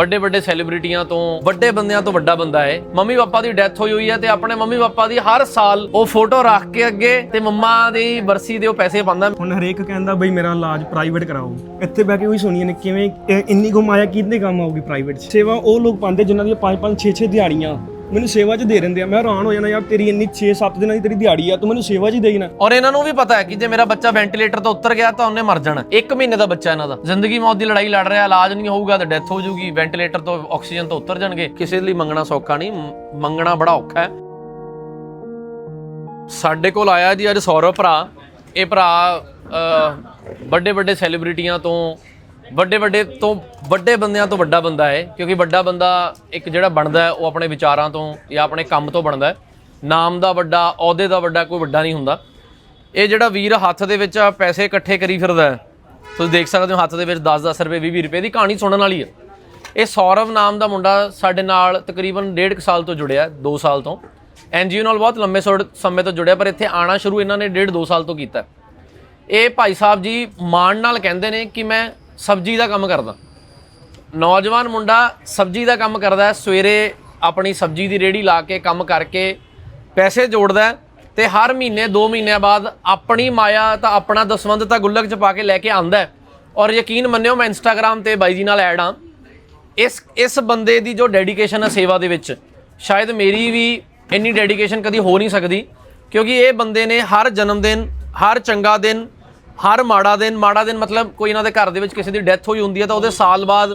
ਵੱਡੇ ਵੱਡੇ ਸੈਲੀਬ੍ਰਿਟੀਆਂ ਤੋਂ, ਵੱਡੇ ਬੰਦਿਆਂ ਤੋਂ ਵੱਡਾ ਬੰਦਾ ਹੈ। ਮੰਮੀ ਪਾਪਾ ਦੀ ਡੈਥ ਹੋਈ ਹੋਈ ਹੈ ਤੇ ਆਪਣੇ ਮੰਮੀ ਪਾਪਾ ਦੀ ਹਰ ਸਾਲ ਉਹ ਫੋਟੋ ਰੱਖ ਕੇ ਅੱਗੇ ਤੇ ਮੰਮਾ ਦੀ ਬਰਸੀ ਦੇ ਉਹ ਪੈਸੇ ਪਾਉਂਦਾ। ਹੁਣ ਹਰੇਕ ਕਹਿੰਦਾ ਬਈ ਮੇਰਾ ਇਲਾਜ ਪ੍ਰਾਈਵੇਟ ਕਰਾਓ। ਇੱਥੇ ਬਹਿ ਕੇ ਉਹੀ ਸੁਣੀਏ ਨੇ ਕਿਵੇਂ ਇਹ ਇੰਨੀ ਕੁ ਮਾਇਆ ਕੰਮ ਆਊਗੀ ਪ੍ਰਾਈਵੇਟ ਸੇਵਾ ਉਹ ਲੋਕ ਪਾਉਂਦੇ ਜਿਨ੍ਹਾਂ ਦੀਆਂ 5 5 6 6 ਦਿਹਾੜੀਆਂ। ਮੈਨੂੰ ਸੇਵਾ 'ਚ ਦੇ ਦਿੰਦੇ ਆ। ਮੈਂ ਹੈਰਾਨ ਹੋ ਜਾਣਾ, ਯਾਰ ਤੇਰੀ ਇੰਨੀ 6 7 ਦਿਨਾਂ ਦੀ ਤੇਰੀ ਦਿਹਾੜੀ ਆ, ਤੂੰ ਮੈਨੂੰ ਸੇਵਾ 'ਚ ਹੀ ਦੇਈ ਨਾ। ਔਰ ਇਹਨਾਂ ਨੂੰ ਵੀ ਪਤਾ ਹੈ ਕਿ ਜੇ ਮੇਰਾ ਬੱਚਾ ਵੈਂਟੀਲੇਟਰ ਤੋਂ ਉੱਤਰ ਗਿਆ ਤਾਂ ਉਹਨੇ ਮਰ ਜਾਣਾ। ਇੱਕ ਮਹੀਨੇ ਦਾ ਬੱਚਾ ਇਹਨਾਂ ਦਾ। ਜ਼ਿੰਦਗੀ ਮੌਤ ਦੀ ਲੜਾਈ ਲੜ ਰਿਹਾ, ਇਲਾਜ ਨਹੀਂ ਹੋਊਗਾ ਤਾਂ ਡੈਥ ਹੋ ਜਾਊਗੀ। ਵੈਂਟੀਲੇਟਰ ਤੋਂ ਆਕਸੀਜਨ ਤੋਂ ਉੱਤਰ ਜਾਣਗੇ। ਕਿਸੇ ਲਈ ਮੰਗਣਾ ਸੌਖਾ ਨਹੀਂ। ਮੰਗਣਾ ਬੜਾ ਔਖਾ ਹੈ। ਸਾਡੇ ਕੋਲ ਆਇਆ ਜੀ ਅੱਜ ਸੌਰਵ ਭਰਾ। ਇਹ ਭਰਾ ਵੱਡੇ ਵੱਡੇ ਸੈਲੀਬ੍ਰਿਟੀਆਂ ਤੋਂ ਵੱਡੇ ਵੱਡੇ ਤੋਂ ਵੱਡੇ ਬੰਦਿਆਂ ਤੋਂ ਵੱਡਾ ਬੰਦਾ ਹੈ ਕਿਉਂਕਿ ਵੱਡਾ ਬੰਦਾ ਇੱਕ ਜਿਹੜਾ ਬਣਦਾ ਹੈ, ਉਹ ਆਪਣੇ ਵਿਚਾਰਾਂ ਤੋਂ ਜਾਂ ਆਪਣੇ ਕੰਮ ਤੋਂ ਬਣਦਾ ਹੈ। ਨਾਮ ਦਾ ਵੱਡਾ, ਅਹੁਦੇ ਦਾ ਵੱਡਾ ਕੋਈ ਵੱਡਾ ਨਹੀਂ ਹੁੰਦਾ। ਇਹ ਜਿਹੜਾ ਵੀਰ ਹੱਥ ਦੇ ਵਿੱਚ ਆ ਪੈਸੇ ਇਕੱਠੇ ਕਰੀ ਫਿਰਦਾ ਹੈ, ਤੁਸੀਂ ਦੇਖ ਸਕਦੇ ਹੋ ਹੱਥ ਦੇ ਵਿੱਚ 10-10 ਰੁਪਏ 20-20 ਰੁਪਏ ਦੀ ਕਹਾਣੀ ਸੁਣਨ ਵਾਲੀ ਹੈ। ਇਹ ਸੌਰਵ ਨਾਮ ਦਾ ਮੁੰਡਾ ਸਾਡੇ ਨਾਲ ਤਕਰੀਬਨ 1.5 ਸਾਲ ਤੋਂ ਜੁੜਿਆ 2 ਸਾਲ ਤੋਂ। ਐਨਜੀਓ ਨਾਲ ਬਹੁਤ ਲੰਮੇ ਸੋੜ- ਸਮੇਂ ਤੋਂ ਜੁੜਿਆ, ਪਰ ਇੱਥੇ ਆਣਾ ਸ਼ੁਰੂ ਇਹਨਾਂ ਨੇ 1.5 2 ਸਾਲ ਤੋਂ ਕੀਤਾ। ਇਹ ਭਾਈ ਸਾਹਿਬ ਜੀ ਮਾਣ ਨਾਲ ਕਹਿੰਦੇ ਨੇ ਕਿ ਮੈਂ ਸਬਜ਼ੀ ਦਾ ਕੰਮ ਕਰਦਾ। ਨੌਜਵਾਨ ਮੁੰਡਾ ਸਬਜ਼ੀ ਦਾ ਕੰਮ ਕਰਦਾ ਹੈ, ਸਵੇਰੇ ਆਪਣੀ ਸਬਜ਼ੀ ਦੀ ਰੇੜੀ ਲਾ ਕੇ ਕੰਮ ਕਰਕੇ ਪੈਸੇ ਜੋੜਦਾ ਹੈ ਤੇ ਹਰ ਮਹੀਨੇ 2 ਮਹੀਨਿਆਂ ਬਾਅਦ ਆਪਣੀ ਮਾਇਆ ਤਾਂ ਆਪਣਾ ਦਸਵੰਧ ਤਾਂ ਗੁੱਲਕ 'ਚ ਪਾ ਕੇ ਲੈ ਕੇ ਆਂਦਾ ਔਰ ਯਕੀਨ ਮੰਨਿਓ, ਮੈਂ ਇੰਸਟਾਗ੍ਰam ਤੇ ਬਾਈ ਜੀ ਨਾਲ ਐਡ ਆ ਇਸ ਇਸ ਬੰਦੇ ਦੀ ਜੋ ਡੈਡੀਕੇਸ਼ਨ ਹੈ ਸੇਵਾ ਦੇ ਵਿੱਚ, ਸ਼ਾਇਦ ਮੇਰੀ ਵੀ ਇੰਨੀ ਡੈਡੀਕੇਸ਼ਨ ਕਦੀ ਹੋ ਨਹੀਂ ਸਕਦੀ, ਕਿਉਂਕਿ ਇਹ ਬੰਦੇ ਨੇ ਹਰ ਜਨਮ ਦਿਨ, ਹਰ ਚੰਗਾ ਦਿਨ ਹਰ ਮਾੜਾ ਦਿਨ ਮਾੜਾ ਦਿਨ ਮਤਲਬ ਕੋਈ ਇਹਨਾਂ ਦੇ ਘਰ ਦੇ ਵਿੱਚ ਕਿਸੇ ਦੀ ਡੈਥ ਹੋਈ ਹੁੰਦੀ ਹੈ ਤਾਂ ਉਹਦੇ ਸਾਲ ਬਾਅਦ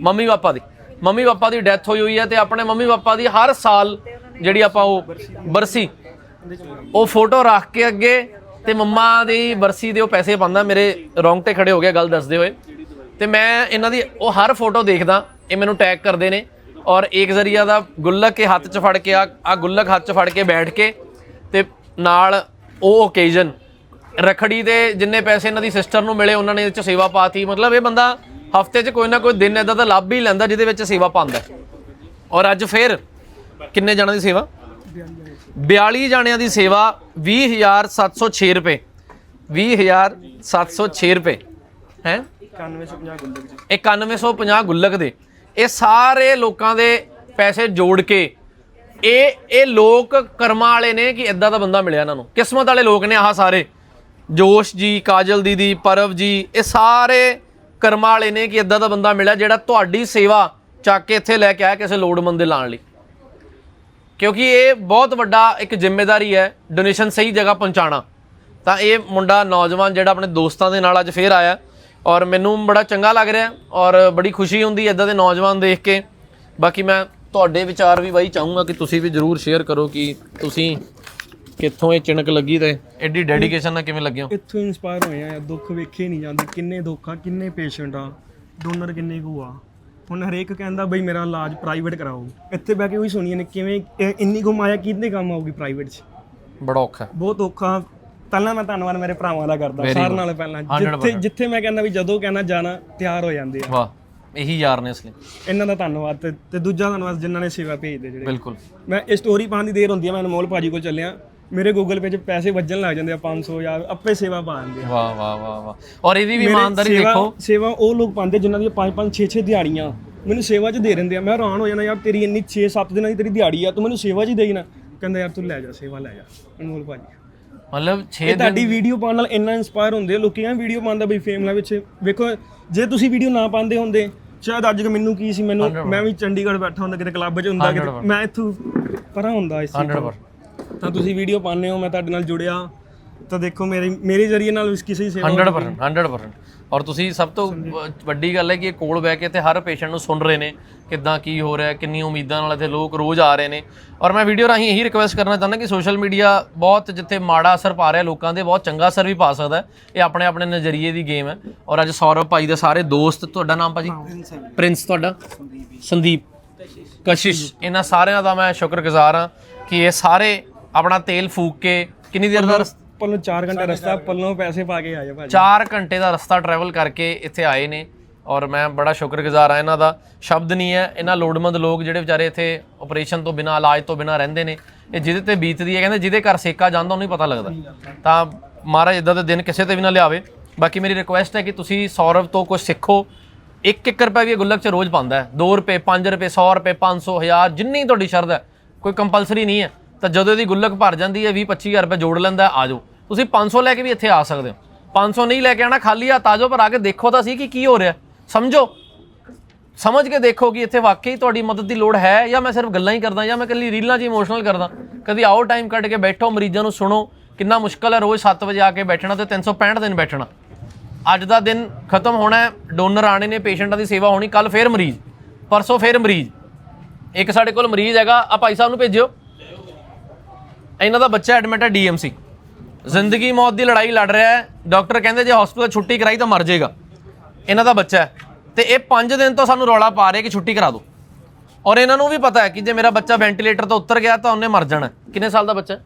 ਮੰਮੀ ਪਾਪਾ ਦੀ, ਮੰਮੀ ਪਾਪਾ ਦੀ ਡੈਥ ਹੋਈ ਹੋਈ ਹੈ ਤੇ ਆਪਣੇ ਮੰਮੀ ਪਾਪਾ ਦੀ ਹਰ ਸਾਲ ਜਿਹੜੀ ਆਪਾਂ ਉਹ ਬਰਸੀ, ਉਹ ਫੋਟੋ ਰੱਖ ਕੇ ਅੱਗੇ ਤੇ ਮੰਮਾ ਦੀ ਬਰਸੀ ਦੇ ਉਹ ਪੈਸੇ ਪਾਉਂਦਾ, ਮੇਰੇ ਰੌਂਗਟੇ ਖੜੇ ਹੋ ਗਿਆ ਗੱਲ ਦੱਸਦੇ ਹੋਏ। ਤੇ ਮੈਂ ਇਹਨਾਂ ਦੀ ਉਹ ਹਰ ਫੋਟੋ ਦੇਖਦਾ, ਇਹ ਮੈਨੂੰ ਟੈਗ ਕਰਦੇ ਨੇ ਔਰ ਇੱਕ ਜ਼ਰੀਆ ਦਾ ਗੁੱਲਕ ਕੇ ਹੱਥ 'ਚ ਫੜ ਕੇ ਆ ਆ ਗੁੱਲਕ ਹੱਥ 'ਚ ਫੜ ਕੇ ਬੈਠ ਕੇ ਤੇ ਨਾਲ ਉਹ ਓਕੇਜ਼ਨ ਰਖੜੀ ਦੇ ਜਿੰਨੇ ਪੈਸੇ ਇਹਨਾਂ ਦੀ ਸਿਸਟਰ ਨੂੰ ਮਿਲੇ, ਉਹਨਾਂ ਨੇ ਇਹ 'ਚ ਸੇਵਾ ਪਾਤੀ। ਮਤਲਬ ਇਹ ਬੰਦਾ ਹਫ਼ਤੇ 'ਚ ਕੋਈ ਨਾ ਕੋਈ ਦਿਨ ਇਦਾਂ ਦਾ ਲੱਭ ਹੀ ਲੈਂਦਾ, ਜਿਹਦੇ ਵਿੱਚ ਸੇਵਾ ਪਾਉਂਦਾ ਔਰ ਅੱਜ ਫੇਰ ਕਿੰਨੇ ਜਣਾਂ ਦੀ ਸੇਵਾ? 42 ਜਣਿਆਂ ਦੀ ਸੇਵਾ 20706 ਰੁਪਏ। 20706 ਰੁਪਏ। ਹੈ? 9150 ਗੁੱਲਕ 'ਚ 9150 ਗੁੱਲਕ ਦੇ। ਇਹ ਸਾਰੇ ਲੋਕਾਂ ਦੇ ਪੈਸੇ ਜੋੜ ਕੇ, ਇਹ ਇਹ ਲੋਕ ਕਰਮਾਂ ਵਾਲੇ ਨੇ ਕਿ ਇਦਾਂ ਦਾ ਬੰਦਾ ਮਿਲਿਆ ਇਹਨਾਂ ਨੂੰ। ਕਿਸਮਤ ਵਾਲੇ ਲੋਕ ਨੇ ਆਹ ਸਾਰੇ। ਜੋਸ਼ ਜੀ, ਕਾਜਲ ਦੀਦੀ, ਪਰਵ ਜੀ, ਇਹ ਸਾਰੇ ਕਰਮਾਂ ਵਾਲੇ ਨੇ ਕਿ ਇਦਾਂ ਦਾ ਬੰਦਾ ਮਿਲਿਆ ਜਿਹੜਾ ਤੁਹਾਡੀ ਸੇਵਾ ਚੱਕ ਕੇ ਇੱਥੇ ਲੈ ਕੇ ਆਇਆ ਕਿਸੇ ਲੋੜਮੰਦ ਦੇ ਲਾਣ ਲਈ। ਕਿਉਂਕਿ ਇਹ ਬਹੁਤ ਵੱਡਾ ਇੱਕ ਜ਼ਿੰਮੇਵਾਰੀ ਹੈ ਡੋਨੇਸ਼ਨ ਸਹੀ ਜਗ੍ਹਾ ਪਹੁੰਚਾਉਣਾ। ਤਾਂ ਇਹ ਮੁੰਡਾ ਨੌਜਵਾਨ ਜਿਹੜਾ ਆਪਣੇ ਦੋਸਤਾਂ ਦੇ ਨਾਲ ਅੱਜ ਫੇਰ ਆਇਆ ਔਰ ਮੈਨੂੰ ਬੜਾ ਚੰਗਾ ਲੱਗ ਰਿਹਾ ਔਰ ਬੜੀ ਖੁਸ਼ੀ ਹੁੰਦੀ ਇਦਾਂ ਦੇ ਨੌਜਵਾਨ ਦੇਖ ਕੇ। ਬਾਕੀ ਮੈਂ ਤੁਹਾਡੇ ਵਿਚਾਰ ਵੀ ਬਾਈ ਚਾਹੂੰਗਾ ਕਿ ਤੁਸੀਂ ਵੀ ਜਰੂਰ ਸ਼ੇਅਰ ਕਰੋ ਕਿ ਤੁਸੀਂ ਕਿੱਥੋਂ ਇਹ ਚਿਣਕ ਲੱਗੀ ਤੇ? ਐਡੀ ਡੈਡੀਕੇਸ਼ਨ ਨਾਲ ਕਿਵੇਂ ਲੱਗਿਆ? ਇੱਥੋਂ ਇਨਸਪਾਇਰ ਹੋਏ ਆ ਦੁੱਖ ਵੇਖੇ ਨਹੀਂ ਜਾਂਦੇ ਕਿੰਨੇ ਦੁੱਖ ਆ ਕਿੰਨੇ ਪੇਸ਼ੈਂਟ ਆ ਡੋਨਰ ਕਿੰਨੇ ਕੁ ਆ। ਹੁਣ ਹਰੇਕ ਕਹਿੰਦਾ ਬਈ ਮੇਰਾ ਇਲਾਜ ਪ੍ਰਾਈਵੇਟ ਕਰਾਓ। ਇੱਥੇ ਬਹਿ ਕੇ ਉਹੀ ਸੁਣੀਏ ਨੇ ਕਿਵੇਂ ਇਹ ਇੰਨੀ ਕੁ ਮਾਇਆ ਕਿਹਦੇ ਕੰਮ ਆਊਗੀ ਪ੍ਰਾਈਵੇਟ 'ਚ? ਬੜਾ ਔਖਾ। ਬਹੁਤ ਔਖਾ। ਪਹਿਲਾਂ ਮੈਂ ਧੰਨਵਾਦ ਮੇਰੇ ਭਰਾਵਾਂ ਦਾ ਕਰਦਾ Very ਸਾਰਿਆਂ good. ਨਾਲ ਪਹਿਲਾਂ। 100% ਜਿੱਥੇ ਜਿੱਥੇ ਮੈਂ ਕਹਿੰਦਾ ਵੀ ਜਦੋਂ ਕਹਿੰਦਾ ਜਾਣਾ ਤਿਆਰ ਹੋ ਜਾਂਦੇ ਆ। ਵਾਹ ਇਹੀ ਯਾਰ ਨੇ ਅਸਲੀ ਇਹਨਾਂ ਦਾ ਧੰਨਵਾਦ ਤੇ ਤੇ ਦੂਜਾ ਧੰਨਵਾਦ ਜਿਨ੍ਹਾਂ ਨੇ ਸੇਵਾ ਭੇਜਦੇ ਜਿਹੜੇ ਬਿਲਕੁਲ। ਮੈਂ ਇਹ ਸਟੋਰੀ ਪਾਉਣ ਦੀ ਦੇਰ ਹੁੰਦੀ ਆ ਮੈਂ ਅਨਮੋਲ ਭਾਜੀ ਕੋਲ ਚੱਲਿਆ। ਮੇਰੇ ਗੂਗਲ ਪੇ 'ਚ ਪੈਸੇ ਵੱਜਣ ਲੱਗ ਜਾਂਦੇ ਆ 500 ਜਾਂ ਆਪੇ ਸੇਵਾ ਪਾ ਦਿੰਦੇ ਆ। ਵਾਹ ਵਾਹ ਵਾਹ ਵਾਹ। ਔਰ ਇਹਦੀ ਵੀ ਮੇਰੇ ਇਮਾਨਦਾਰੀ ਸੇਵਾ- ਦੇਖੋ। ਸੇਵਾ ਉਹ ਲੋਕ ਪਾਉਂਦੇ ਜਿਨ੍ਹਾਂ ਦੀਆਂ 5 5 6 6 ਦਿਹਾੜੀਆਂ। ਮੈਨੂੰ ਸੇਵਾ 'ਚ ਦੇ ਦਿੰਦੇ ਆ। ਮੈਂ ਹੈਰਾਨ ਹੋ ਜਾਣਾ ਯਾਰ ਤੇਰੀ ਇੰਨੀ 6 7 ਦਿਨਾਂ ਦੀ ਤੇਰੀ ਦਿਹਾੜੀ ਆ ਤੂੰ ਮੈਨੂੰ ਸੇਵਾ 'ਚ ਹੀ ਦੇਈ ਨਾ। ਕਹਿੰਦਾ ਯਾਰ ਤੂੰ ਲੈ ਜਾ ਸੇਵਾ ਲੈ ਜਾ। ਅਨਮੋਲ ਭਾਜੀ। ਮਤਲਬ 6 ਇਹ ਤੁਹਾਡੀ ਵੀਡੀਓ ਪਾਉਣ ਨਾਲ ਇੰਨਾ ਇਨਸਪਾਇਰ ਹੁੰਦੇ ਆ ਲੋਕੀ ਵੀਡੀਓ ਪਾਉਂਦਾ ਬਈ ਫੇਮ ਨਾਲ ਵਿੱਚ। ਵੇਖੋ ਜੇ ਤੁਸੀਂ ਵੀਡੀਓ ਨਾ ਪਾਉਂਦੇ ਹੁੰਦੇ ਸ਼ਾਇਦ ਅੱਜ ਮੈਨੂੰ ਕੀ ਸੀ ਮੈਨੂੰ ਮੈਂ ਵੀ ਚੰਡੀਗੜ੍ਹ ਬੈਠਾ ਹੁੰਦਾ ਕਿਤੇ ਕਲੱਬ 'ਚ ਹੁੰਦਾ ਕਿਤੇ ਮੈਂ ਇੱਥੋਂ ਪਰਾਂ ਹੁੰਦਾ ਇਸ ਚੀਜ਼ ਤੋਂ। 100% ਤਾਂ ਤੁਸੀਂ ਵੀਡੀਓ ਪਾਉਂਦੇ ਹੋ ਮੈਂ ਤੁਹਾਡੇ ਨਾਲ ਜੁੜਿਆ। ਤਾਂ ਦੇਖੋ ਮੇਰੇ ਮੇਰੇ ਜ਼ਰੀਏ ਨਾਲ ਇਸ ਕਿਸੇ ਦੀ ਸੇਵਾ 100% 100% ਔਰ ਤੁਸੀਂ ਸਭ ਤੋਂ ਵ- ਵੱਡੀ ਗੱਲ ਹੈ ਕਿ ਇਹ ਕੋਲ ਬਹਿ ਕੇ ਤੇ ਹਰ ਪੇਸ਼ੈਂਟ ਨੂੰ ਸੁਣ ਰਹੇ ਨੇ ਕਿੱਦਾਂ ਕੀ ਹੋ ਰਿਹਾ ਹੈ, ਕਿੰਨੀ ਉਮੀਦਾਂ ਨਾਲ ਇੱਥੇ ਲੋਕ ਰੋਜ਼ ਆ ਰਹੇ ਨੇ। ਔਰ ਮੈਂ ਵੀਡੀਓ ਰਾਹੀਂ ਇਹੀ ਰਿਕਵੈਸਟ ਕਰਨਾ ਚਾਹੁੰਦਾ ਕਿ ਸੋਸ਼ਲ ਮੀਡੀਆ ਬਹੁਤ ਜਿੱਥੇ ਮਾੜਾ ਅਸਰ ਪਾ ਰਿਹਾ ਲੋਕਾਂ ਦੇ ਬਹੁਤ ਚੰਗਾ ਅਸਰ ਵੀ ਪਾ ਸਕਦਾ ਹੈ। ਇਹ ਆਪਣੇ ਆਪਣੇ ਨਜ਼ਰੀਏ ਦੀ ਗੇਮ ਹੈ। ਔਰ ਅੱਜ ਸੌਰਵ ਭਾਈ ਦੇ ਸਾਰੇ ਦੋਸਤ ਤੁਹਾਡਾ ਨਾਮ ਭਾਜੀ? ਪ੍ਰਿੰਸ ਤੁਹਾਡਾ? ਸੰਦੀਪ। ਕਸ਼ਿਸ਼। ਇਹਨਾਂ ਸਾਰਿਆਂ ਦਾ ਮੈਂ ਸ਼ੁਕਰਗੁਜ਼ਾਰ ਹਾਂ ਕਿ ਇਹ ਸਾਰੇ ਆਪਣਾ ਤੇਲ ਫੂਕ ਕੇ ਕਿੰਨੀ ਦੇਰ ਦਾ ਰਸ- ਪੱਲੋਂ 4 ਘੰਟੇ ਰਸਤਾ ਪੱਲੋਂ ਪੈਸੇ ਪਾ ਕੇ ਆਏ ਭਾਜੀ। 4 ਘੰਟੇ ਦਾ ਰਸਤਾ ਟਰੈਵਲ ਕਰਕੇ ਇੱਥੇ ਆਏ ਨੇ ਔਰ ਮੈਂ ਬੜਾ ਸ਼ੁਕਰਗੁਜ਼ਾਰ ਹਾਂ ਇਹਨਾਂ ਦਾ। ਸ਼ਬਦ ਨਹੀਂ ਹੈ ਇਹਨਾਂ ਲੋੜਮੰਦ ਲੋਕ ਜਿਹੜੇ ਵਿਚਾਰੇ ਇੱਥੇ ਆਪਰੇਸ਼ਨ ਤੋਂ ਬਿਨਾ ਇਲਾਜ ਤੋਂ ਬਿਨਾ ਰਹਿੰਦੇ ਨੇ ਇਹ ਜਿਹਦੇ ਤੇ ਬੀਤਦੀ ਹੈ ਕਹਿੰਦੇ ਜਿਹਦੇ ਘਰ ਸੇਕਾ ਜਾਂਦਾ ਉਹਨੂੰ ਹੀ ਪਤਾ ਲੱਗਦਾ। ਤਾਂ ਮਹਾਰਾਜ ਇਦਾਂ ਦੇ ਦਿਨ ਕਿਸੇ ਤੇ ਵੀ ਨਾ ਲਿਆਵੇ। ਬਾਕੀ ਮੇਰੀ ਰਿਕੁਐਸਟ ਹੈ ਕਿ ਤੁਸੀਂ ਸੌਰਵ ਤੋਂ ਕੁਝ ਸਿੱਖੋ। 1-1 ਰੁਪਏ ਵੀ ਇਹ ਗੁੱਲਕ 'ਚ ਰੋਜ਼ ਪਾਉਂਦਾ ਹੈ। 2 ਰੁਪਏ 5 ਰੁਪਏ 100 ਰੁਪਏ 500 1000 ਜਿੰਨੀ ਤੁਹਾਡੀ ਸ਼ਰਤ ਹੈ ਕੋਈ ਕੰਪਲਸਰੀ ਨਹੀਂ ਹੈ। ਤਾਂ ਜਦੋਂ ਇਹਦੀ ਗੁੱਲਕ ਭਰ ਜਾਂਦੀ ਹੈ 20 25000 ਰੁਪਏ ਜੋੜ ਲੈਂਦਾ, ਆ ਜਾਓ। ਤੁਸੀਂ 500 ਲੈ ਕੇ ਵੀ ਇੱਥੇ ਆ ਸਕਦੇ ਹੋ। 500 ਨਹੀਂ ਲੈ ਕੇ ਆਣਾ ਖਾਲੀ ਹੱਥ ਆ ਜਾਓ, ਪਰ ਆ ਕੇ ਦੇਖੋ ਤਾਂ ਸੀ ਕਿ ਕੀ ਹੋ ਰਿਹਾ। ਸਮਝੋ? ਸਮਝ ਕੇ ਦੇਖੋ ਕਿ ਇੱਥੇ ਵਾਕਈ ਤੁਹਾਡੀ ਮਦਦ ਦੀ ਲੋੜ ਹੈ ਜਾਂ ਮੈਂ ਸਿਰਫ ਗੱਲਾਂ ਹੀ ਕਰਦਾ ਜਾਂ ਮੈਂ ਇਕੱਲੀ ਰੀਲਾਂ 'ਚ ਇਮੋਸ਼ਨਲ ਕਰਦਾ। ਕਦੀ ਆਓ ਟਾਈਮ ਕੱਢ ਕੇ ਬੈਠੋ, ਮਰੀਜ਼ਾਂ ਨੂੰ ਸੁਣੋ, ਕਿੰਨਾ ਮੁਸ਼ਕਲ ਹੈ ਰੋਜ਼ 7 ਵਜੇ ਆ ਕੇ ਬੈਠਣਾ ਤੇ 365 ਦਿਨ ਬੈਠਣਾ। ਅੱਜ ਦਾ ਦਿਨ ਖਤਮ ਹੋਣਾ ਹੈ ਡੋਨਰ ਆਣੇ ਨੇ, ਪੇਸ਼ੈਂਟਾਂ ਦੀ ਸੇਵਾ ਹੋਣੀ ਕੱਲ ਫੇਰ ਮਰੀਜ਼, ਪਰਸੋਂ ਫੇਰ ਮਰੀਜ਼। ਇੱਕ ਸਾਡੇ ਕੋਲ ਮਰੀਜ਼ ਹੈਗਾ ਆ ਭਾਈ ਸਾਹਿਬ ਨੂੰ ਭੇਜਿਓ। ਇਹਨਾਂ ਦਾ ਬੱਚਾ ਐਡਮਿਟ ਹੈ ਡੀਐਮਸੀ ਜ਼ਿੰਦਗੀ ਮੌਤ ਦੀ ਲੜਾਈ ਲੜ ਰਿਹਾ ਹੈ। ਡਾਕਟਰ ਕਹਿੰਦੇ ਜੇ ਹਸਪੀਟਲ ਛੁੱਟੀ ਕਰਾਈ ਤਾਂ ਮਰ ਜਾਏਗਾ। ਇਹਨਾਂ ਦਾ ਬੱਚਾ ਹੈ। ਤੇ ਇਹ 5 ਦਿਨ ਤੋਂ ਸਾਨੂੰ ਰੌਲਾ ਪਾ ਰਹੇ ਕਿ ਛੁੱਟੀ ਕਰਾ ਦਿਓ ਔਰ ਇਹਨਾਂ ਨੂੰ ਵੀ ਪਤਾ ਹੈ ਕਿ ਜੇ ਮੇਰਾ ਬੱਚਾ ਵੈਂਟੀਲੇਟਰ ਤੋਂ ਉੱਤਰ ਗਿਆ ਤਾਂ ਉਹਨੇ ਮਰ ਜਾਣਾ ਕਿੰਨੇ ਸਾਲ ਦਾ ਬੱਚਾ ਹੈ?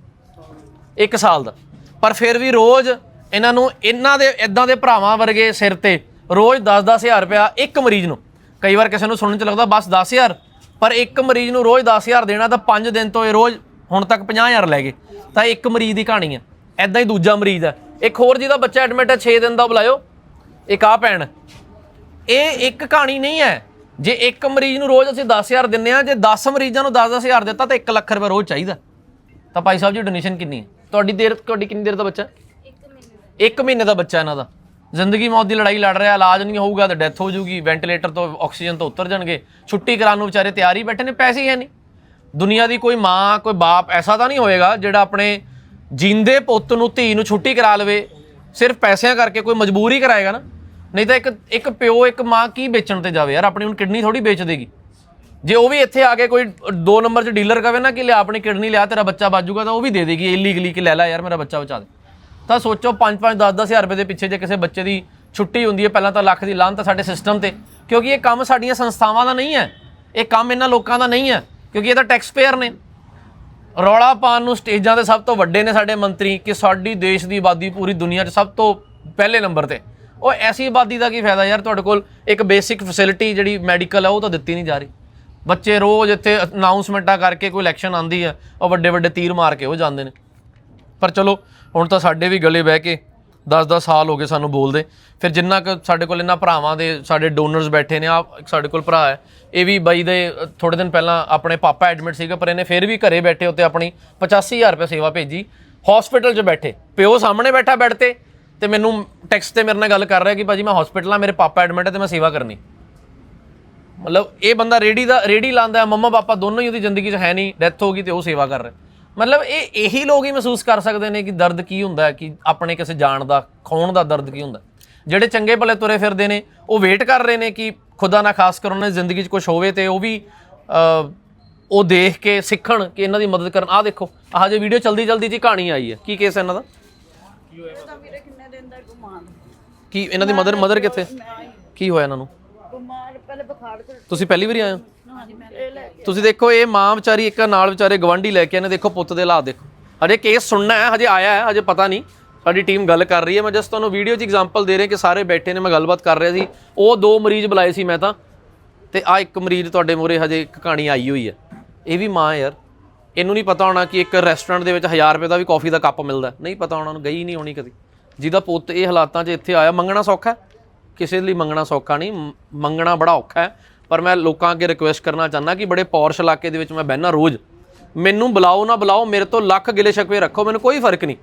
1 ਸਾਲ ਦਾ। ਪਰ ਫਿਰ ਵੀ ਰੋਜ਼ ਇਹਨਾਂ ਨੂੰ ਇਹਨਾਂ ਦੇ ਇਦਾਂ ਦੇ ਭਰਾਵਾਂ ਵਰਗੇ ਸਿਰ ਤੇ ਰੋਜ਼ 10-10 ਹਜ਼ਾਰ ਰੁਪਇਆ ਇੱਕ ਮਰੀਜ਼ ਨੂੰ। ਕਈ ਵਾਰ ਕਿਸੇ ਨੂੰ ਸੁਣਨ ਚ ਲੱਗਦਾ ਬਸ 10000 ਪਰ ਇੱਕ ਮਰੀਜ਼ ਨੂੰ ਰੋਜ਼ 10000 ਦੇਣਾ ਤਾਂ 5 ਦਿਨ ਤੋਂ ਇਹ ਰੋਜ਼ ਹੁਣ ਤੱਕ 50000 ਲੈ ਗਏ। ਤਾਂ ਇੱਕ ਮਰੀਜ਼ ਦੀ ਕਹਾਣੀ ਹੈ ਐਦਾਂ ਹੀ ਦੂਜਾ ਮਰੀਜ਼ ਹੈ ਇੱਕ ਹੋਰ ਜਿਹਦਾ ਬੱਚਾ ਐਡਮਿਟ ਹੈ 6 ਦਿਨ ਦਾ ਬੁਲਾਇਓ। ਇੱਕ ਆ ਭੈਣ। ਇਹ ਇੱਕ ਕਹਾਣੀ ਨਹੀਂ ਹੈ। ਜੇ ਇੱਕ ਮਰੀਜ਼ ਨੂੰ ਰੋਜ਼ ਅਸੀਂ 10000 ਦਿੰਨੇ ਆ, ਜੇ 10 ਮਰੀਜ਼ਾਂ ਨੂੰ 10-10000 ਦਿੱਤਾ, ਤਾਂ 1 ਲੱਖ ਰੁਪਏ ਰੋਜ਼ ਚਾਹੀਦਾ। ਤਾਂ ਭਾਈ ਸਾਹਿਬ ਜੀ ਡੋਨੇਸ਼ਨ ਕਿੰਨੀ ਹੈ? ਤੁਹਾਡੀ ਦੇਰ, ਤੁਹਾਡੀ ਕਿੰਨੀ ਦੇਰ ਦਾ ਬੱਚਾ? ਇੱਕ ਮਹੀਨੇ ਦਾ ਬੱਚਾ ਇਹਨਾਂ ਦਾ। ਜ਼ਿੰਦਗੀ ਮੌਤ ਦੀ ਲੜਾਈ ਲੜ ਰਿਹਾ, ਇਲਾਜ ਨਹੀਂ ਹੋਊਗਾ ਤਾਂ ਡੈਥ ਹੋ ਜਾਊਗੀ ਵੈਂਟੀਲੇਟਰ ਤੋਂ ਆਕਸੀਜਨ ਤੋਂ ਉਤਰ ਜਾਣਗੇ। ਛੁੱਟੀ ਕਰਾਉਣ ਨੂੰ ਵਿਚਾਰੇ ਤਿਆਰ ਹੀ ਬੈਠੇ ਨੇ, ਪੈਸੇ ਹੀ ਹੈ ਨਹੀਂ। ਦੁਨੀਆ ਦੀ ਕੋਈ ਮਾਂ, ਕੋਈ ਬਾਪ ਐਸਾ ਤਾਂ ਨਹੀਂ ਹੋਏਗਾ ਜਿਹੜਾ ਆਪਣੇ ਜਿੰਦੇ ਪੁੱਤ ਨੂੰ, ਧੀ ਨੂੰ ਛੁੱਟੀ ਕਰਾ ਲਵੇ। ਸਿਰਫ ਪੈਸਿਆਂ ਕਰਕੇ ਕੋਈ ਮਜਬੂਰੀ ਕਰਾਏਗਾ ਨਾ। ਨਹੀਂ ਤਾਂ ਇੱਕ ਇੱਕ ਪਿਓ, ਇੱਕ ਮਾਂ ਕੀ ਵੇਚਣ ਤੇ ਜਾਵੇ ਯਾਰ? ਆਪਣੀ ਹੁਣ ਕਿਡਨੀ ਥੋੜੀ ਵੇਚ ਦੇਗੀ। ਜੇ ਉਹ ਵੀ ਇੱਥੇ ਆ ਕੇ ਕੋਈ ਦੋ ਨੰਬਰ 'ਚ ਡੀਲਰ ਕਵੇ ਨਾ ਕਿ ਲਿਆ, ਆਪਣੀ ਕਿਡਨੀ ਲਿਆ, ਤੇਰਾ ਬੱਚਾ ਬਾਜੂਗਾ ਤਾਂ ਉਹ ਵੀ ਦੇ ਦੇਗੀ ਇਲੀਗਲੀ ਕਿ ਲੈ ਲੈ ਯਾਰ, ਮੇਰਾ ਬੱਚਾ ਬਚਾ ਦੇ। ਤਾਂ ਸੋਚੋ 5-5 10-10 ਹਜ਼ਾਰ ਰੁਪਏ ਦੇ ਪਿੱਛੇ ਜੇ ਕਿਸੇ ਬੱਚੇ ਦੀ ਛੁੱਟੀ ਹੁੰਦੀ ਹੈ, ਪਹਿਲਾਂ ਤਾਂ ਲੱਖ ਦੀ ਲਾਂਤ ਸਾਡੇ ਸਿਸਟਮ ਤੇ। ਕਿਉਂਕਿ ਇਹ ਕੰਮ ਸਾਡੀਆਂ ਸੰਸਥਾਵਾਂ ਦਾ ਨਹੀਂ ਹੈ। ਇਹ ਕੰਮ ਇਹਨਾਂ ਲੋਕਾਂ ਦਾ ਨਹੀਂ ਹੈ। ਕਿਉਂਕਿ ਇਹ ਤਾਂ ਟੈਕਸ ਪੇਅਰ ਨੇ। ਰੌਲਾ ਪਾਉਣ ਨੂੰ ਸਟੇਜਾਂ ਤੇ ਸਭ ਤੋਂ ਵੱਡੇ ਨੇ ਸਾਡੇ ਮੰਤਰੀ ਕਿ ਸਾਡੀ ਦੇਸ਼ ਦੀ ਆਬਾਦੀ ਪੂਰੀ ਦੁਨੀਆ 'ਚ ਸਭ ਤੋਂ ਪਹਿਲੇ ਨੰਬਰ ਤੇ। ਉਹ ਐਸੀ ਆਬਾਦੀ ਦਾ ਕੀ ਫਾਇਦਾ ਯਾਰ? ਤੁਹਾਡੇ ਕੋਲ ਇੱਕ ਬੇਸਿਕ ਫੈਸਿਲਿਟੀ ਜਿਹੜੀ ਮੈਡੀਕਲ ਹੈ ਉਹ ਤਾਂ ਦਿੱਤੀ ਨਹੀਂ ਜਾ ਰਹੀ। ਬੱਚੇ ਰੋਜ਼ ਇੱਥੇ ਅਨਾਉਂਸਮੈਂਟਾਂ ਕਰਕੇ ਕੋਈ ਇਲੈਕਸ਼ਨ ਆਂਦੀ ਹੈ ਉਹ ਵੱਡੇ ਵੱਡੇ ਤੀਰ ਮਾਰ ਕੇ ਉਹ ਜਾਂਦੇ ਨੇ। ਪਰ ਚਲੋ, ਹੁਣ ਤਾਂ ਸਾਡੇ ਵੀ ਗਲੇ ਬਹਿ ਕੇ 10-10 ਸਾਲ ਹੋ ਗਏ ਸਾਨੂੰ ਬੋਲਦੇ। ਫਿਰ ਜਿੰਨਾ ਕੁ ਸਾਡੇ ਕੋਲ ਇਹਨਾਂ ਭਰਾਵਾਂ ਦੇ ਸਾਡੇ ਡੋਨਰਸ ਬੈਠੇ ਨੇ ਆ ਸਾਡੇ ਕੋਲ ਭਰਾ ਹੈ, ਇਹ ਵੀ ਬਾਈ ਦੇ ਥੋੜੇ ਦਿਨ ਪਹਿਲਾਂ ਆਪਣੇ ਪਾਪਾ ਐਡਮਿਟ ਸੀਗਾ, ਪਰ ਇਹਨੇ ਫਿਰ ਵੀ ਘਰੇ ਬੈਠੇ ਉੱਤੇ ਆਪਣੀ 85000 ਰੁਪਏ ਸੇਵਾ ਭੇਜੀ। ਹਸਪੀਟਲ 'ਚ ਬੈਠੇ। ਪਿਓ ਸਾਹਮਣੇ ਬੈਠਾ ਬੈੱਡ ਤੇ ਤੇ ਮੈਨੂੰ ਟੈਕਸਟ ਤੇ ਮੇਰੇ ਨਾਲ ਗੱਲ ਕਰ ਰਿਹਾ ਕਿ ਭਾਜੀ ਮੈਂ ਹਸਪੀਟਲ ਆ ਮੇਰੇ ਪਾਪਾ ਐਡਮਿਟ ਹੈ ਤੇ ਮੈਂ ਸੇਵਾ ਕਰਨੀ। ਮਤਲਬ ਇਹ ਬੰਦਾ ਰੇੜੀ ਦਾ, ਰੇੜੀ ਲਾਂਦਾ ਹੈ ਮੰਮਾ ਪਾਪਾ ਦੋਨੋਂ ਹੀ ਉਹਦੀ ਜ਼ਿੰਦਗੀ 'ਚ ਹੈ ਨਹੀਂ ਡੈਥ ਹੋ ਗਈ ਤੇ ਉਹ ਸੇਵਾ ਕਰ ਰਿਹਾ। ਮਤਲਬ ਇਹ ਇਹੀ ਲੋਕ ਹੀ ਮਹਿਸੂਸ ਕਰ ਸਕਦੇ ਨੇ ਕਿ ਦਰਦ ਕੀ ਹੁੰਦਾ ਕਿ ਆਪਣੇ ਕਿਸੇ ਜਾਨ ਦਾ ਖੋਣ ਦਾ ਦਰਦ ਕੀ ਹੁੰਦਾ ਜਿਹੜੇ ਚੰਗੇ ਭਲੇ ਤੁਰੇ ਫਿਰਦੇ ਨੇ ਉਹ ਵੇਟ ਕਰ ਰਹੇ ਨੇ ਕਿ ਖੁਦਾ ਨਾ ਖਾਸ ਕਰ ਉਹਨਾਂ ਦੀ ਜ਼ਿੰਦਗੀ 'ਚ ਕੁਝ ਹੋਵੇ ਤੇ ਉਹ ਵੀ ਉਹ ਦੇਖ ਕੇ ਸਿੱਖਣ ਕਿ ਇਹਨਾਂ ਦੀ ਮਦਦ ਕਰਨ। ਆਹ ਦੇਖੋ ਆਹ ਜੇ ਵੀਡੀਓ ਚਲਦੀ ਚਲਦੀ ਜੀ ਕਹਾਣੀ ਆਈ ਹੈ ਕੀ ਕੇਸ ਹੈ ਇਹਨਾਂ ਦਾ? ਤਾਂ ਵੀਰੇ ਕਿੰਨੇ ਦਿਨ ਦਾ ਬਿਮਾਰ ਕੀ ਇਹਨਾਂ ਦੀ ਮਦਰ ਮਦਰ ਕਿੱਥੇ? ਕੀ ਹੋਇਆ ਇਹਨਾਂ ਨੂੰ? ਬਿਮਾਰ ਪਹਿਲੇ ਬੁਖਾਰ ਤੇ ਤੁਸੀਂ ਪਹਿਲੀ ਵਾਰੀ ਆਏ ਹੋ? ਤੁਸੀਂ ਦੇਖੋ ਇਹ ਮਾਂ ਵਿਚਾਰੀ ਇੱਕ ਨਾਲ ਵਿਚਾਰੇ ਗਵਾਂਢੀ ਲੈ ਕੇ ਆਨੇ ਦੇਖੋ ਪੁੱਤ ਦੇ ਹਾਲਾਤ ਦੇਖੋ। ਹਜੇ ਕੇਸ ਸੁਣਨਾ ਹੈ ਹਜੇ ਆਇਆ ਹੈ ਹਜੇ ਪਤਾ ਨਹੀਂ। ਸਾਡੀ ਟੀਮ ਗੱਲ ਕਰ ਰਹੀ ਹੈ। ਮੈਂ ਜਸਟ ਤੁਹਾਨੂੰ ਵੀਡੀਓ 'ਚ ਐਗਜ਼ਾਮਪਲ ਦੇ ਰਿਹਾ ਕਿ ਸਾਰੇ ਬੈਠੇ ਨੇ ਮੈਂ ਗੱਲਬਾਤ ਕਰ ਰਿਹਾ ਸੀ। ਉਹ ਦੋ ਮਰੀਜ਼ ਬੁਲਾਏ ਸੀ ਮੈਂ ਤਾਂ ਤੇ ਆ ਇੱਕ ਮਰੀਜ਼ ਤੁਹਾਡੇ ਮੂਹਰੇ ਹਜੇ ਇੱਕ ਕਹਾਣੀ ਆਈ ਹੋਈ ਹੈ। ਇਹ ਵੀ ਮਾਂ ਹੈ ਯਾਰ। ਇਹਨੂੰ ਨਹੀਂ ਪਤਾ ਹੋਣਾ ਕਿ ਇੱਕ ਰੈਸਟੋਰੈਂਟ ਦੇ ਵਿੱਚ 1000 ਰੁਪਏ ਦਾ ਵੀ ਕਾਫੀ ਦਾ ਕੱਪ ਮਿਲਦਾ। ਨਹੀਂ ਪਤਾ ਹੋਣਾ ਉਹਨੂੰ ਗਈ ਨਹੀਂ ਹੋਣੀ ਕਦੀ। ਜਿਹਦਾ ਪੁੱਤ ਇਹ ਹਾਲਾਤਾਂ 'ਚ ਇੱਥੇ ਆਇਆ ਮੰਗਣਾ ਸੌਖਾ ਕਿਸੇ ਲਈ ਮੰਗਣਾ ਸੌਖਾ ਨਹੀਂ। ਮੰਗਣਾ ਬੜਾ ਔਖਾ ਹੈ। ਪਰ ਮੈਂ ਲੋਕਾਂ ਅੱਗੇ ਰਿਕੁਐਸਟ ਕਰਨਾ ਚਾਹੁੰਦਾ ਕਿ ਬੜੇ ਪੌਰਸ਼ ਇਲਾਕੇ ਦੇ ਵਿੱਚ ਮੈਂ ਬਹਿਣਾ ਰੋਜ਼। ਮੈਨੂੰ ਬੁਲਾਓ ਨਾ ਬੁਲਾਓ, ਮੇਰੇ ਤੋਂ ਲੱਖ ਗਿਲੇ ਸ਼ਿਕਵੇ ਰੱਖੋ, ਮੈਨੂੰ ਕੋਈ ਫ਼ਰਕ ਨਹੀਂ।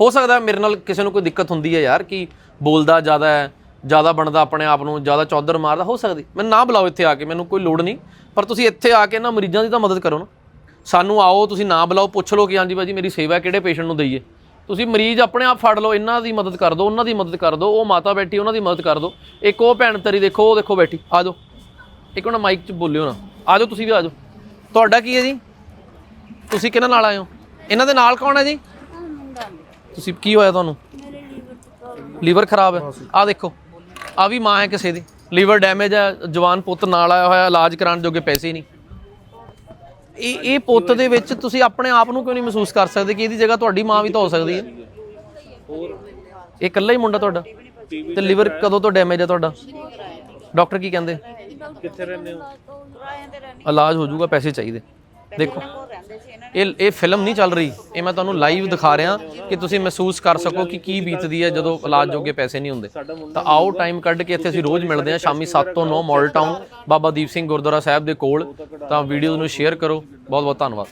ਹੋ ਸਕਦਾ ਮੇਰੇ ਨਾਲ ਕਿਸੇ ਨੂੰ ਕੋਈ ਦਿੱਕਤ ਹੁੰਦੀ ਹੈ ਯਾਰ, ਕਿ ਬੋਲਦਾ ਜ਼ਿਆਦਾ ਹੈ, ਜ਼ਿਆਦਾ ਬਣਦਾ ਆਪਣੇ ਆਪ ਨੂੰ, ਜ਼ਿਆਦਾ ਚੌਧਰ ਮਾਰਦਾ, ਹੋ ਸਕਦੀ। ਮੈਨੂੰ ਨਾ ਬੁਲਾਓ ਇੱਥੇ ਆ ਕੇ, ਮੈਨੂੰ ਕੋਈ ਲੋੜ ਨਹੀਂ। ਪਰ ਤੁਸੀਂ ਇੱਥੇ ਆ ਕੇ ਨਾ ਮਰੀਜ਼ਾਂ ਦੀ ਤਾਂ ਮਦਦ ਕਰੋ ਨਾ। ਸਾਨੂੰ ਆਓ, ਤੁਸੀਂ ਨਾ ਬੁਲਾਓ, ਪੁੱਛ ਲਓ ਕਿ ਹਾਂਜੀ ਭਾਜੀ, ਮੇਰੀ ਸੇਵਾ ਕਿਹੜੇ ਪੇਸ਼ੈਂਟ ਨੂੰ ਦਈਏ। ਤੁਸੀਂ ਮਰੀਜ਼ ਆਪਣੇ ਆਪ ਫੜ ਲਓ, ਇਹਨਾਂ ਦੀ ਮਦਦ ਕਰ ਦਿਓ, ਉਹਨਾਂ ਦੀ ਮਦਦ ਕਰ ਦਿਓ, ਉਹ ਮਾਤਾ ਬੈਠੀ, ਉਹਨਾਂ ਦੀ ਮਦਦ ਕਰ ਦਿਓ। ਇੱਕ ਉਹ ਭੈਣ ਤੇਰੀ ਦੇਖੋ, ਉਹ ਦੇਖੋ ਬੈਠੀ, ਆ ਜਾਓ। ਇੱਕ ਉਹਨਾਂ ਮਾਈਕ 'ਚ ਬੋਲਿਓ ਨਾ। ਆ ਜਾਓ ਤੁਸੀਂ ਵੀ ਆ ਜਾਓ। ਤੁਹਾਡਾ ਕੀ ਹੈ ਜੀ? ਤੁਸੀਂ ਕਿਹਨਾਂ ਨਾਲ ਆਏ ਹੋ? ਇਹਨਾਂ ਦੇ ਨਾਲ ਕੌਣ ਹੈ ਜੀ? ਤੁਸੀਂ ਕੀ ਹੋਇਆ ਤੁਹਾਨੂੰ? ਲੀਵਰ ਖਰਾਬ ਹੈ। ਆ ਦੇਖੋ। ਆ ਵੀ ਮਾਂ ਹੈ ਕਿਸੇ ਦੀ। ਲੀਵਰ ਡੈਮੇਜ ਹੈ। ਜਵਾਨ ਪੁੱਤ ਨਾਲ ਆਇਆ ਹੋਇਆ, ਇਲਾਜ ਕਰਾਉਣ ਜੋਗੇ ਪੈਸੇ ਨਹੀਂ। ਇਹ ਇਹ ਪੁੱਤ ਦੇ ਵਿੱਚ ਤੁਸੀਂ ਆਪਣੇ ਆਪ ਨੂੰ ਕਿਉਂ ਨਹੀਂ ਮਹਿਸੂਸ ਕਰ ਸਕਦੇ ਕਿ ਇਹਦੀ ਜਗ੍ਹਾ ਤੁਹਾਡੀ ਮਾਂ ਵੀ ਤਾਂ ਹੋ ਸਕਦੀ ਹੈ? ਇਹ ਇਕੱਲਾ ਹੀ ਮੁੰਡਾ ਤੁਹਾਡਾ? ਤੇ ਲੀਵਰ ਕਦੋਂ ਤੋਂ ਡੈਮੇਜ ਹੈ ਤੁਹਾਡਾ? ਡਾਕਟਰ ਕੀ ਕਹਿੰਦੇ? ਕਿਰਾਏ ਤੇ ਰਹਿਣੀ ਇਲਾਜ ਹੋ ਜਾਊਗਾ, ਪੈਸੇ ਚਾਹੀਦੇ। ਦੇਖੋ, ਇਹ ਇਹ ਫਿਲਮ ਨਹੀਂ ਚੱਲ ਰਹੀ। ਇਹ ਮੈਂ ਤੁਹਾਨੂੰ ਲਾਈਵ ਦਿਖਾ ਰਿਹਾ ਕਿ ਤੁਸੀਂ ਮਹਿਸੂਸ ਕਰ ਸਕੋ ਕਿ ਕੀ ਬੀਤਦੀ ਹੈ ਜਦੋਂ ਇਲਾਜ ਜੋਗੇ ਪੈਸੇ ਨਹੀਂ ਹੁੰਦੇ। ਤਾਂ ਆਓ ਟਾਈਮ ਕੱਢ ਕੇ ਇੱਥੇ ਅਸੀਂ ਰੋਜ਼ ਮਿਲਦੇ ਹਾਂ, ਸ਼ਾਮੀ 7 ਤੋਂ 9 ਮਾਡਲ ਟਾਊਨ ਬਾਬਾ ਦੀਪ ਸਿੰਘ ਗੁਰਦੁਆਰਾ ਸਾਹਿਬ ਦੇ ਕੋਲ। ਤਾਂ ਵੀਡੀਓ ਨੂੰ ਸ਼ੇਅਰ ਕਰੋ। ਬਹੁਤ ਬਹੁਤ ਧੰਨਵਾਦ।